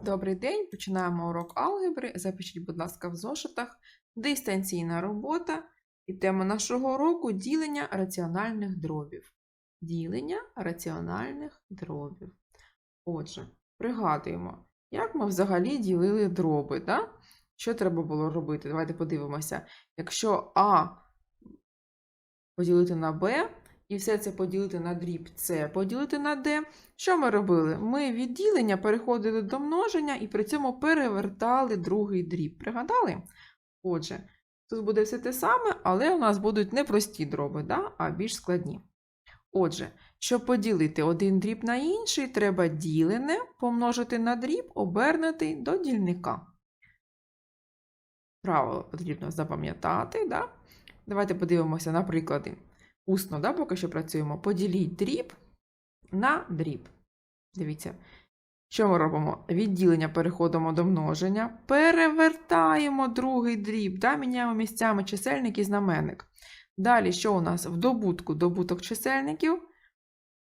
Добрий день, починаємо урок алгебри. Запишіть, будь ласка, в зошитах дистанційна робота і тема нашого уроку ділення раціональних дробів. Ділення раціональних дробів. Отже, пригадуємо, як ми взагалі ділили дроби. Да? Що треба було робити? Давайте подивимося. Якщо А поділити на Б, і все це поділити на дріб С, поділити на D. Що ми робили? Ми від ділення переходили до множення і при цьому перевертали другий дріб. Пригадали? Отже, тут буде все те саме, але у нас будуть не прості дроби, да? а більш складні. Отже, щоб поділити один дріб на інший, треба ділене помножити на дріб, обернутий до дільника. Правило потрібно запам'ятати. Да? Давайте подивимося на приклади. Усно, да, поки що працюємо. Поділіть дріб на дріб. Дивіться, що ми робимо? Відділення переходимо до множення, перевертаємо другий дріб, да, міняємо місцями чисельник і знаменник. Далі, що у нас? В добутку добуток чисельників,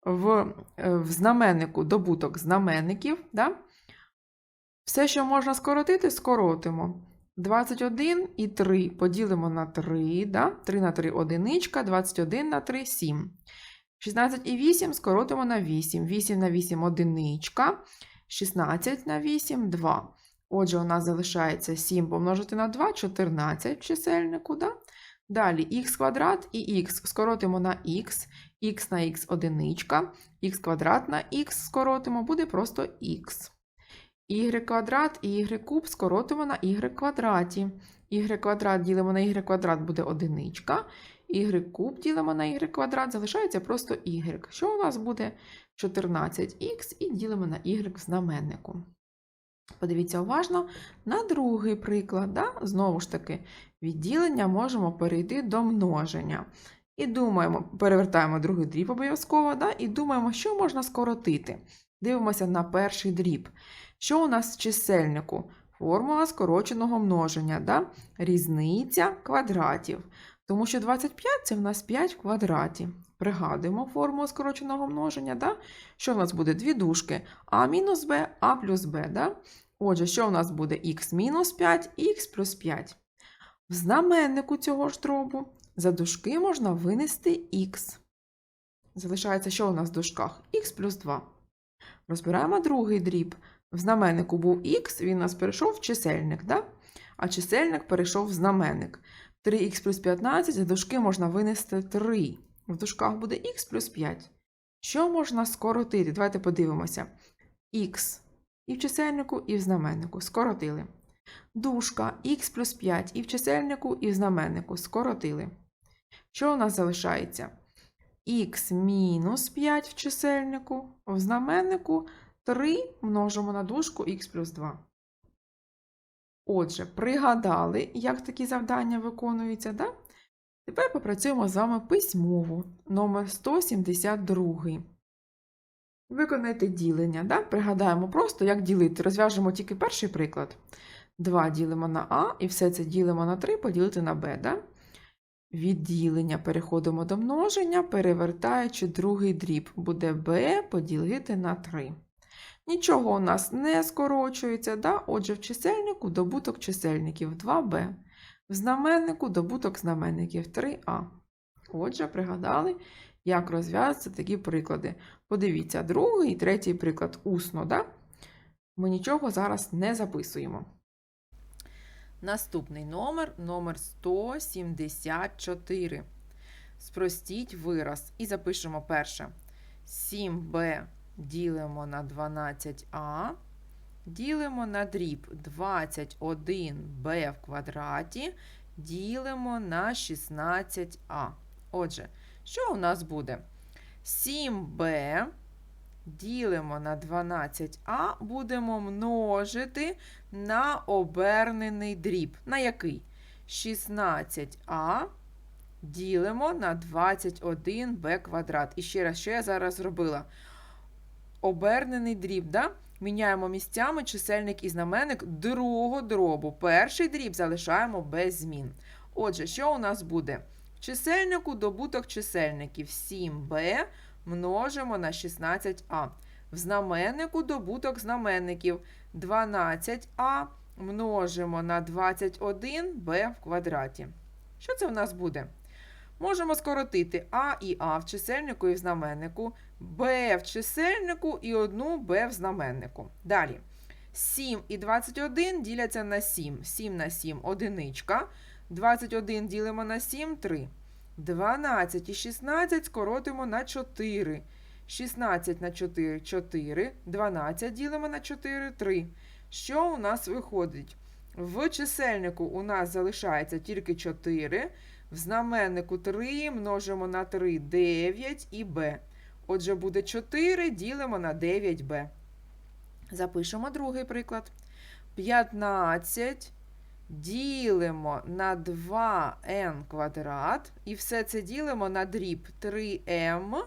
в, е, в знаменнику добуток знаменників. Да? Все, що можна скоротити, скоротимо. 21 і 3 поділимо на 3, да? 3 на 3 одиничка, 21 на 3 7. 16 і 8 скоротимо на 8. 8 на 8 одиничка, 16 на 8 2. Отже, у нас залишається 7 помножити на 2, 14 в чисельнику. Да? Далі х квадрат і х скоротимо на х, х на х одиничка, х квадрат на х скоротимо, буде просто х. Y квадрат і y куб скоротимо на y квадраті. y квадрат ділимо на y квадрат буде одиничка. y куб ділимо на y квадрат, залишається просто y. Що у нас буде 14х і ділимо на y в знаменнику. Подивіться уважно на другий приклад. Да? Знову ж таки, від ділення можемо перейти до множення. І думаємо, перевертаємо другий дріб обов'язково, да? і думаємо, що можна скоротити. Дивимося на перший дріб. Що у нас в чисельнику? Формула скороченого множення, да? різниця квадратів. Тому що 25 це в нас 5 в квадраті. Пригадуємо формулу скороченого множення. Да? Що в нас буде? Дві дужки а мінус b, а плюс b. Да? Отже, що у нас буде х мінус 5, х плюс 5. В знаменнику цього ж дробу за дужки можна винести х. Залишається, що у нас в дужках? х плюс 2. Розбираємо другий дріб. В знаменнику був х, він нас перейшов в чисельник, да? а чисельник перейшов в знаменник. 3х плюс 15 за дужки можна винести 3. В дужках буде х плюс 5. Що можна скоротити? Давайте подивимося. х і в чисельнику, і в знаменнику. Скоротили. Дужка х плюс 5 і в чисельнику, і в знаменнику. Скоротили. Що у нас залишається? х мінус 5 в чисельнику, в знаменнику 3 множимо на дужку х плюс 2. Отже, пригадали, як такі завдання виконуються, да? Тепер попрацюємо з вами письмово, номер 172. Виконайте ділення. Да? Пригадаємо просто, як ділити. Розв'яжемо тільки перший приклад. 2 ділимо на А, і все це ділимо на 3, поділити на Б. Да? Від ділення переходимо до множення, перевертаючи другий дріб. Буде b поділити на 3. Нічого у нас не скорочується, да? отже, в чисельнику добуток чисельників 2b. В знаменнику добуток знаменників 3а. Отже, пригадали, як розв'язуються такі приклади. Подивіться, другий і третій приклад усно. Да? Ми нічого зараз не записуємо. Наступний номер номер 174. Спростіть вираз і запишемо перше. 7b ділимо на 12а, ділимо на дріб 21b в квадраті, ділимо на 16а. Отже, що у нас буде? 7b ділимо на 12а, будемо множити на обернений дріб. На який? 16а ділимо на 21b квадрат. І ще раз, що я зараз зробила? Обернений дріб, да? Міняємо місцями чисельник і знаменник другого дробу. Перший дріб залишаємо без змін. Отже, що у нас буде? В чисельнику добуток чисельників 7b множимо на 16а. В знаменнику добуток знаменників 12а множимо на 21b в квадраті. Що це в нас буде? Можемо скоротити а і а в чисельнику і в знаменнику, b в чисельнику і одну b в знаменнику. Далі. 7 і 21 діляться на 7. 7 на 7 одиничка. 21 ділимо на 7 3. 12 і 16 скоротимо на 4. 16 на 4 4. 12 ділимо на 4 3. Що у нас виходить? В чисельнику у нас залишається тільки 4. В знаменнику 3 множимо на 3 9 і b. Отже, буде 4 ділимо на 9b. Запишемо другий приклад. 15 ділимо на 2n квадрат. І все це ділимо на дріб 3m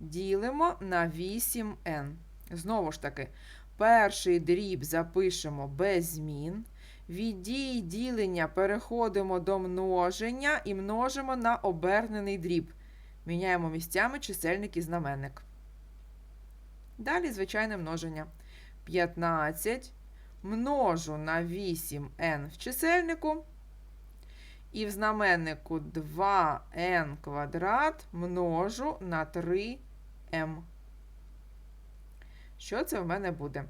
ділимо на 8n. Знову ж таки, перший дріб запишемо без змін. Від дії ділення переходимо до множення і множимо на обернений дріб. Міняємо місцями чисельник і знаменник. Далі звичайне множення. 15 множу на 8n в чисельнику. І в знаменнику 2n квадрат множу на 3m. Що це в мене буде?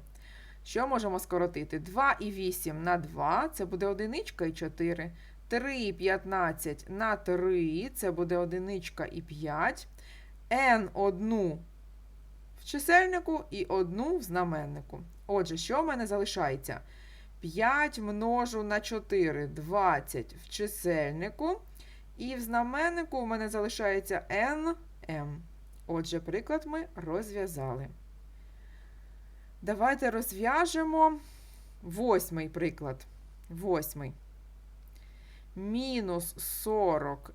Що можемо скоротити? 2 і 8 на 2 це буде одиничка і 4. 3 і 15 на 3 це буде одиничка і 5. n одну в чисельнику і одну в знаменнику. Отже, що в мене залишається? 5 множу на 4 20 в чисельнику. І в знаменнику у мене залишається nm. Отже, приклад ми розв'язали. Давайте розв'яжемо восьмий приклад. Восьмий. Мінус 40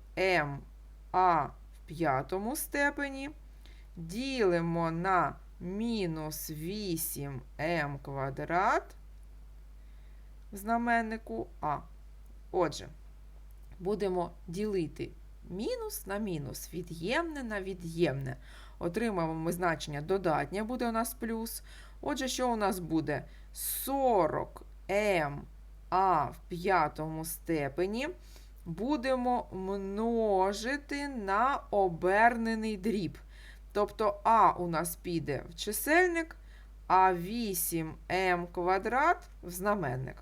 а в п'ятому степені. Ділимо на мінус 8m квадрат в знаменнику А. Отже, будемо ділити мінус на мінус, від'ємне на від'ємне. Отримаємо ми значення додатнє, буде у нас плюс. Отже, що у нас буде? 40m а в п'ятому степені будемо множити на обернений дріб. Тобто А у нас піде в чисельник, а 8m квадрат в знаменник.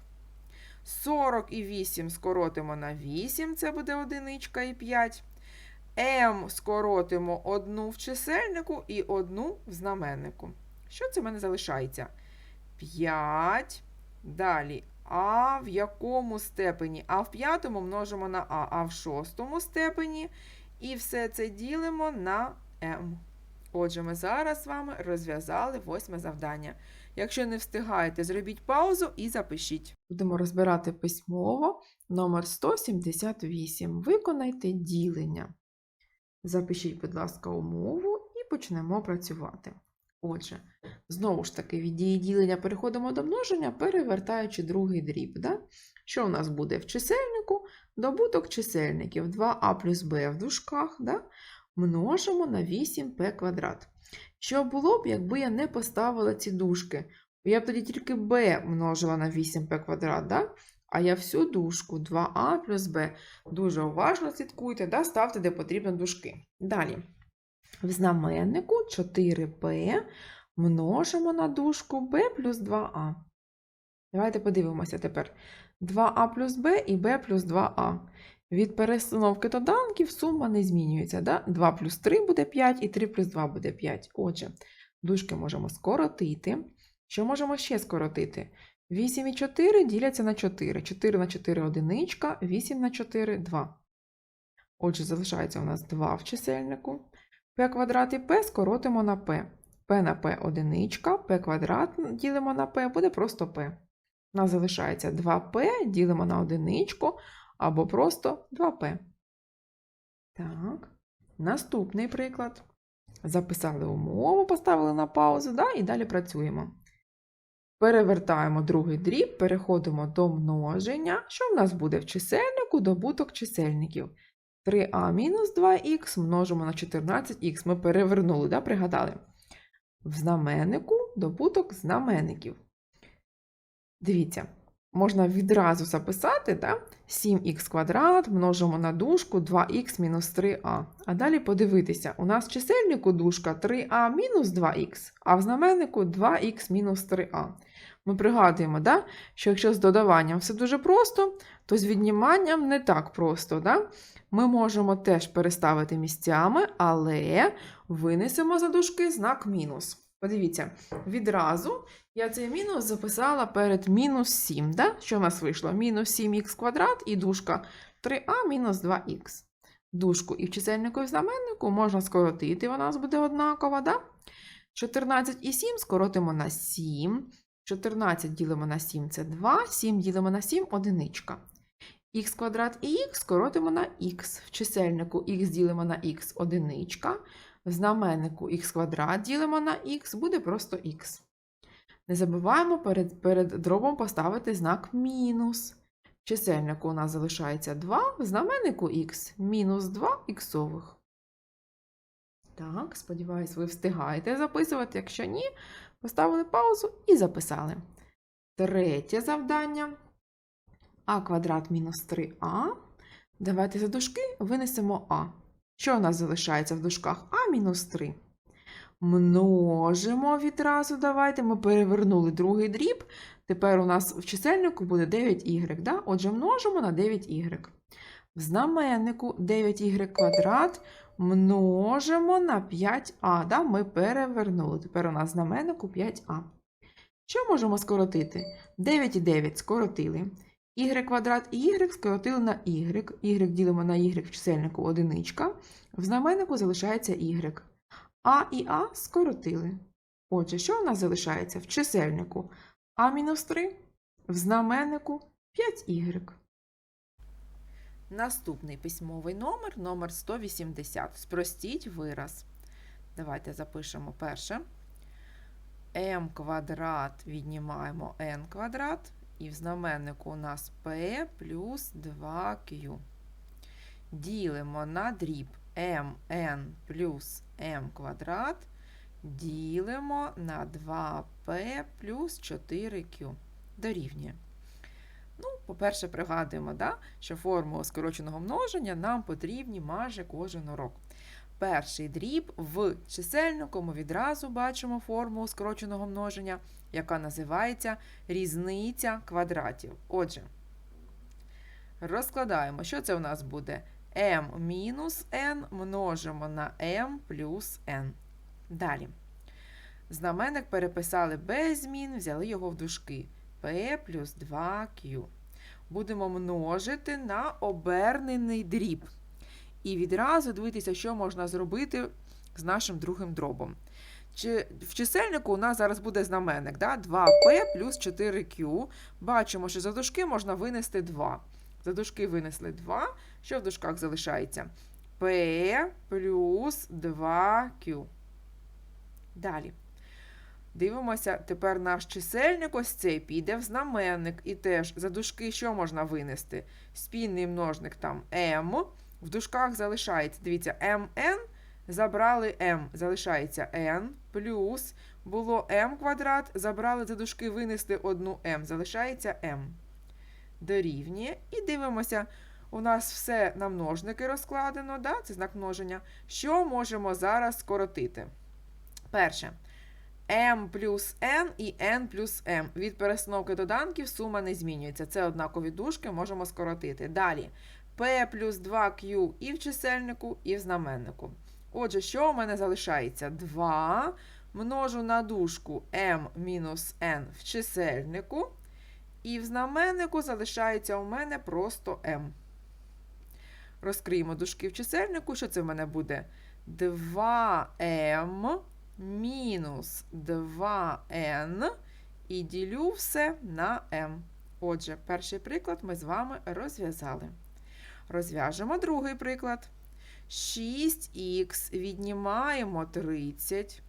40 і 8 скоротимо на 8, це буде одиничка і 5. m скоротимо одну в чисельнику і одну в знаменнику. Що це в мене залишається? 5. Далі а в якому степені? А в п'ятому множимо на А, а в шостому степені. І все це ділимо на М. Отже, ми зараз з вами розв'язали восьме завдання. Якщо не встигаєте, зробіть паузу і запишіть. Будемо розбирати письмово номер 178. Виконайте ділення. Запишіть, будь ласка, умову і почнемо працювати. Отже, знову ж таки, від дії ділення переходимо до множення, перевертаючи другий дріб. Да? Що у нас буде в чисельнику? Добуток чисельників 2а плюс b в дужках, да? множимо на 8p квадрат. Що було б, якби я не поставила ці дужки? Я б тоді тільки b множила на 8p квадрат, да? а я всю дужку 2а плюс b. Дуже уважно слідкуйте, да? ставте, де потрібно дужки. Далі. В знаменнику 4p множимо на дужку b плюс 2а. Давайте подивимося тепер. 2а плюс b і b плюс 2а. Від перестановки доданків сума не змінюється. Да? 2 плюс 3 буде 5 і 3 плюс 2 буде 5. Отже, дужки можемо скоротити. Що можемо ще скоротити? 8 і 4 діляться на 4. 4 на 4 одиничка, 8 на 4 2. Отже, залишається у нас 2 в чисельнику. P квадрат і p скоротимо на p. p на p одиничка, p квадрат ділимо на p, буде просто p. У нас залишається 2p, ділимо на одиничку, або просто 2p. Так, наступний приклад. Записали умову, поставили на паузу, да, і далі працюємо. Перевертаємо другий дріб, переходимо до множення. Що в нас буде в чисельнику? Добуток чисельників. 3а мінус 2х множимо на 14х. Ми перевернули, да, пригадали? В знаменнику добуток знаменників. Дивіться, можна відразу записати, да? 7х квадрат множимо на дужку 2х мінус 3а. А далі подивитися, у нас в чисельнику дужка 3а мінус 2х, а в знаменнику 2х мінус 3а. Ми пригадуємо, да? що якщо з додаванням все дуже просто, то з відніманням не так просто. Да? Ми можемо теж переставити місцями, але винесемо за дужки знак мінус. Подивіться, відразу я цей мінус записала перед мінус 7. Да? Що в нас вийшло? Мінус 7х квадрат і дужка 3а мінус 2х. Дужку і в чисельнику і в знаменнику можна скоротити, вона у нас буде однакова. Да? 14 і 7 скоротимо на 7. 14 ділимо на 7 це 2, 7 ділимо на 7 одиничка. Х квадрат і х скоротимо на х. В чисельнику х ділимо на х одиничка. В знаменнику х квадрат ділимо на х, буде просто х. Не забуваємо перед, перед дробом поставити знак мінус. В чисельнику у нас залишається 2, в знаменнику х мінус 2 іксових. Так, сподіваюсь, ви встигаєте записувати. Якщо ні, поставили паузу і записали. Третє завдання. А квадрат мінус 3а. Давайте за дужки винесемо а. Що у нас залишається в дужках? А мінус 3. Множимо відразу. Давайте. Ми перевернули другий дріб. Тепер у нас в чисельнику буде 9y. Да? Отже, множимо на 9y. В знаменнику 9y квадрат множимо на 5а. Да? Ми перевернули. Тепер у нас знаменнику 5а. Що можемо скоротити? 9 і 9 скоротили. Y квадрат і y скоротили на y. y ділимо на y в чисельнику одиничка. В знаменнику залишається y. А і А скоротили. Отже, що у нас залишається в чисельнику? А-3, в знаменнику 5y. Наступний письмовий номер номер 180. Спростіть вираз. Давайте запишемо перше. m квадрат віднімаємо n квадрат. І в знаменнику у нас p плюс 2q. Ділимо на дріб mn плюс m квадрат ділимо на 2p плюс 4q. Дорівнює. Ну, По-перше, пригадуємо, да, що формулу скороченого множення нам потрібні майже кожен урок. Перший дріб в чисельнику ми відразу бачимо формулу скороченого множення, яка називається різниця квадратів. Отже, розкладаємо, що це у нас буде m мінус n множимо на m плюс n. Далі. Знаменник переписали без змін, взяли його в дужки. P плюс 2Q. Будемо множити на обернений дріб. І відразу дивитися, що можна зробити з нашим другим дробом. В чисельнику у нас зараз буде знаменник да? 2P плюс 4Q. Бачимо, що за дужки можна винести 2. За дужки винесли 2. Що в дужках залишається? P плюс 2Q. Далі. Дивимося, тепер наш чисельник ось цей піде в знаменник. І теж за дужки що можна винести? Спільний множник там m. В дужках залишається, дивіться, mn. Забрали m, залишається n, плюс було m квадрат, забрали за дужки винести одну m, залишається m дорівнює. І дивимося, у нас все на множники розкладено, да? це знак множення. Що можемо зараз скоротити? Перше. m плюс n і n плюс m. Від перестановки доданків сума не змінюється. Це однакові дужки, можемо скоротити. Далі p плюс 2q і в чисельнику, і в знаменнику. Отже, що у мене залишається? 2 множу на дужку m мінус n в чисельнику. І в знаменнику залишається у мене просто m. Розкриємо дужки в чисельнику. Що це в мене буде? 2m мінус 2n. І ділю все на m. Отже, перший приклад ми з вами розв'язали. Розв'яжемо другий приклад. 6х віднімаємо 30,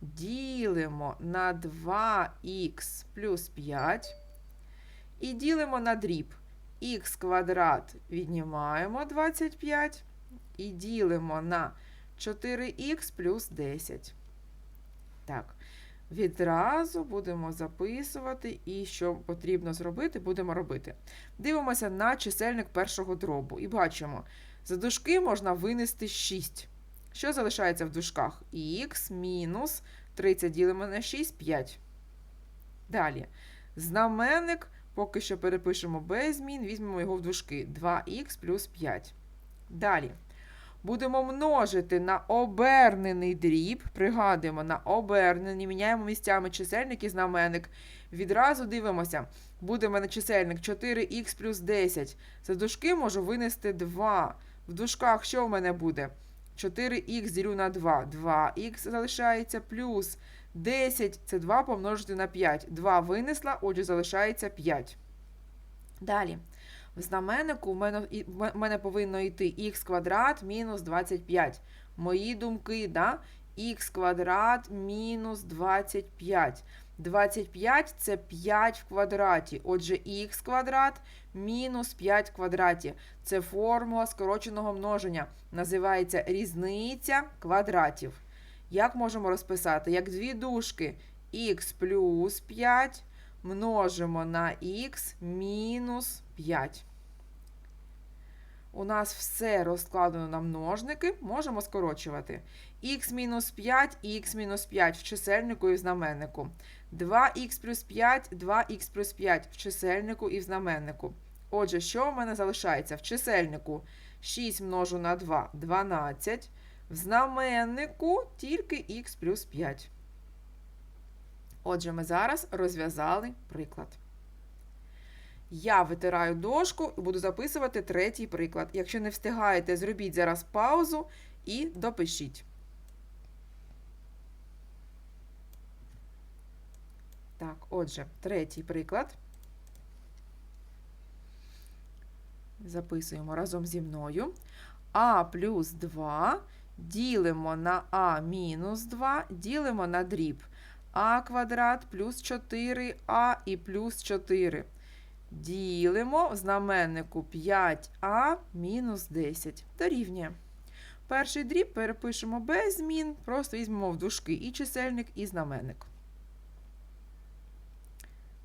ділимо на 2х плюс 5. І ділимо на дріб. Х квадрат віднімаємо 25 і ділимо на 4х плюс 10. Так. Відразу будемо записувати, і що потрібно зробити, будемо робити. Дивимося на чисельник першого дробу і бачимо, за дужки можна винести 6. Що залишається в дужках? Х мінус 30 ділимо на 6, 5. Далі. Знаменник поки що перепишемо без змін, візьмемо його в дужки. 2х плюс 5. Далі. Будемо множити на обернений дріб. Пригадуємо, на обернений, міняємо місцями чисельник і знаменник. Відразу дивимося. Буде в мене чисельник 4х плюс 10. За дужки можу винести 2. В дужках що в мене буде? 4х ділю на 2. 2х залишається плюс 10 це 2 помножити на 5. 2 винесла, отже, залишається 5. Далі. В знаменнику в мене, в мене повинно йти х квадрат мінус 25. Мої думки, да? х квадрат мінус 25. 25 це 5 в квадраті. Отже, х квадрат мінус 5 в квадраті. Це формула скороченого множення. Називається різниця квадратів. Як можемо розписати? Як дві дужки х плюс 5 множимо на х мінус 5. У нас все розкладено на множники, можемо скорочувати. х мінус 5 і х мінус 5 в чисельнику і в знаменнику. 2х плюс 5, 2х плюс 5 в чисельнику і в знаменнику. Отже, що в мене залишається? В чисельнику 6 множу на 2 12. В знаменнику тільки х плюс 5. Отже, ми зараз розв'язали приклад. Я витираю дошку і буду записувати третій приклад. Якщо не встигаєте, зробіть зараз паузу і допишіть. Так, отже, третій приклад. Записуємо разом зі мною. А плюс 2 ділимо на А мінус 2, ділимо на дріб. А квадрат плюс 4а і плюс 4. Ділимо в знаменнику 5а мінус 10. Дорівнює. Перший дріб перепишемо без змін, просто візьмемо в дужки і чисельник, і знаменник.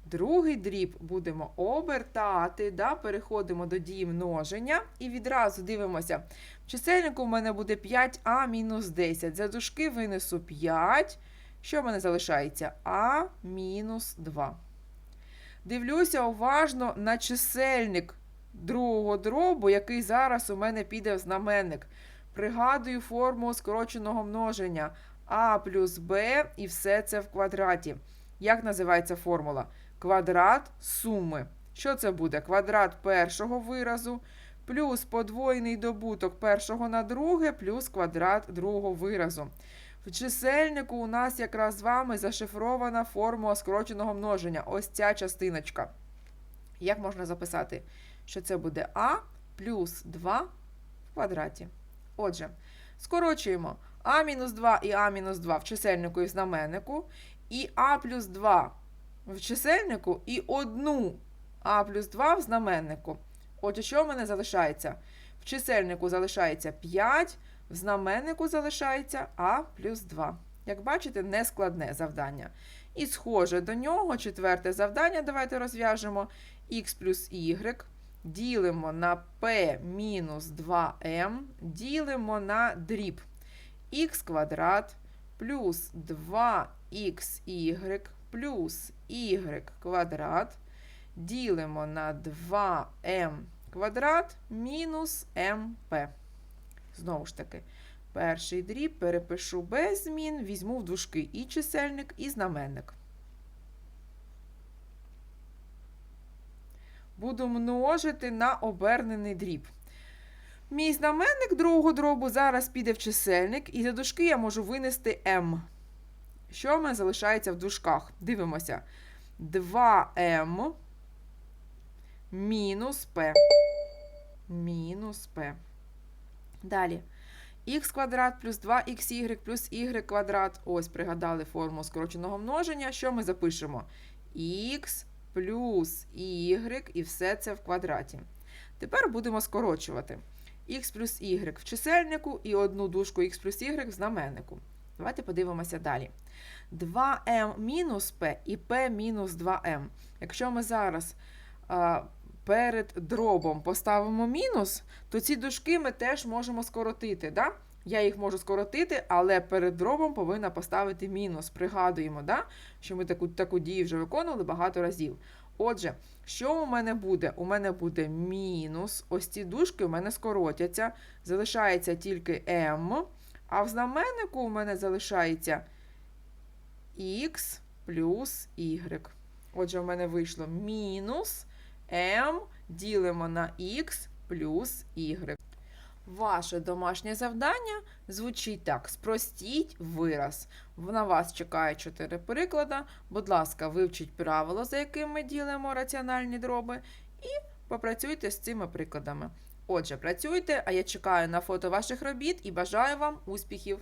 Другий дріб будемо обертати, да, переходимо до дії множення і відразу дивимося. В чисельнику в мене буде 5а мінус 10. За дужки винесу 5. Що в мене залишається? А мінус 2. Дивлюся уважно на чисельник другого дробу, який зараз у мене піде в знаменник. Пригадую форму скороченого множення а плюс b і все це в квадраті. Як називається формула? Квадрат суми. Що це буде? Квадрат першого виразу плюс подвоєний добуток першого на друге, плюс квадрат другого виразу. В чисельнику у нас якраз з вами зашифрована формула скороченого множення. Ось ця частиночка. Як можна записати? Що це буде а плюс 2 в квадраті. Отже, скорочуємо а мінус 2 і а мінус 2 в чисельнику і в знаменнику, і а плюс 2 в чисельнику і одну а плюс 2 в знаменнику. Отже, що в мене залишається? В чисельнику залишається 5, в знаменнику залишається а плюс 2. Як бачите, нескладне завдання. І схоже до нього четверте завдання. Давайте розв'яжемо х плюс y. Ділимо на p мінус 2m, ділимо на дріб х квадрат плюс 2xy плюс y квадрат. Ділимо на 2m квадрат мінус mp. Знову ж таки, перший дріб перепишу без змін, візьму в дужки і чисельник, і знаменник. Буду множити на обернений дріб. Мій знаменник другого дробу зараз піде в чисельник, і за дужки я можу винести m. Що в мене залишається в дужках? Дивимося. 2m мінус p. Мінус p. Далі. х квадрат плюс 2xy плюс y квадрат. Ось пригадали форму скороченого множення. Що ми запишемо? х плюс y і все це в квадраті. Тепер будемо скорочувати. х плюс y в чисельнику і одну дужку х плюс y в знаменнику. Давайте подивимося далі. 2m мінус p і p мінус 2m. Якщо ми зараз перед дробом поставимо мінус, то ці дужки ми теж можемо скоротити. Да? Я їх можу скоротити, але перед дробом повинна поставити мінус. Пригадуємо, да? що ми таку, таку дію вже виконували багато разів. Отже, що у мене буде? У мене буде мінус. Ось ці дужки у мене скоротяться. Залишається тільки m, а в знаменнику у мене залишається x плюс y. Отже, у мене вийшло мінус m ділимо на x плюс y. Ваше домашнє завдання звучить так: спростіть вираз. На вас чекає чотири приклади. Будь ласка, вивчіть правила, за якими ми ділимо раціональні дроби, і попрацюйте з цими прикладами. Отже, працюйте, а я чекаю на фото ваших робіт і бажаю вам успіхів!